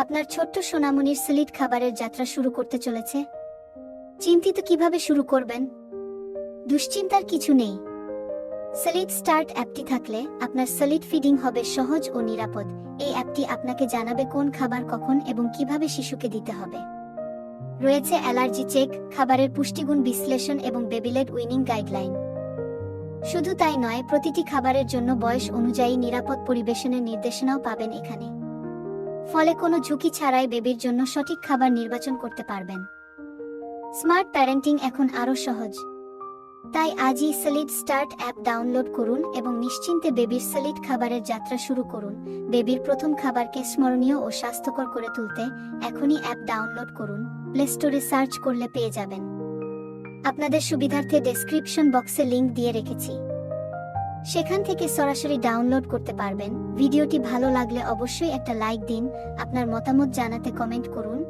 আপনার ছোট্ট সোনামণির স্লিট খাবারের যাত্রা শুরু করতে চলেছে। চিন্তিত কীভাবে শুরু করবেন? দুশ্চিন্তার কিছু নেই। সলিড স্টার্ট অ্যাপটি থাকলে আপনার সলিড ফিডিং হবে সহজ ও নিরাপদ। এই অ্যাপটি আপনাকে জানাবে কোন খাবার কখন এবং কীভাবে শিশুকে দিতে হবে। রয়েছে অ্যালার্জি চেক, খাবারের পুষ্টিগুণ বিশ্লেষণ এবং বেবিলেট উইনিং গাইডলাইন। শুধু তাই নয়, প্রতিটি খাবারের জন্য বয়স অনুযায়ী নিরাপদ পরিবেশনের নির্দেশনাও পাবেন এখানে। ফলে কোনো ঝুঁকি ছাড়াই বেবির জন্য সঠিক খাবার নির্বাচন করতে পারবেন। স্মার্ট প্যারেন্টিং এখন আরও সহজ। তাই আজই সলিড স্টার্ট অ্যাপ ডাউনলোড করুন এবং নিশ্চিন্তে বেবির সলিড খাবারের যাত্রা শুরু করুন। বেবির প্রথম খাবারকে স্মরণীয় ও স্বাস্থ্যকর করে তুলতে এখনই অ্যাপ ডাউনলোড করুন। প্লে স্টোরে সার্চ করলে পেয়ে যাবেন। আপনাদের সুবিধার্থে ডেসক্রিপশন বক্সে লিংক দিয়ে রেখেছি। সেখান থেকে সরাসরি ডাউনলোড করতে পারবেন। ভিডিওটি ভালো লাগলে অবশ্যই একটা লাইক দিন। আপনার মতামত জানাতে কমেন্ট করুন।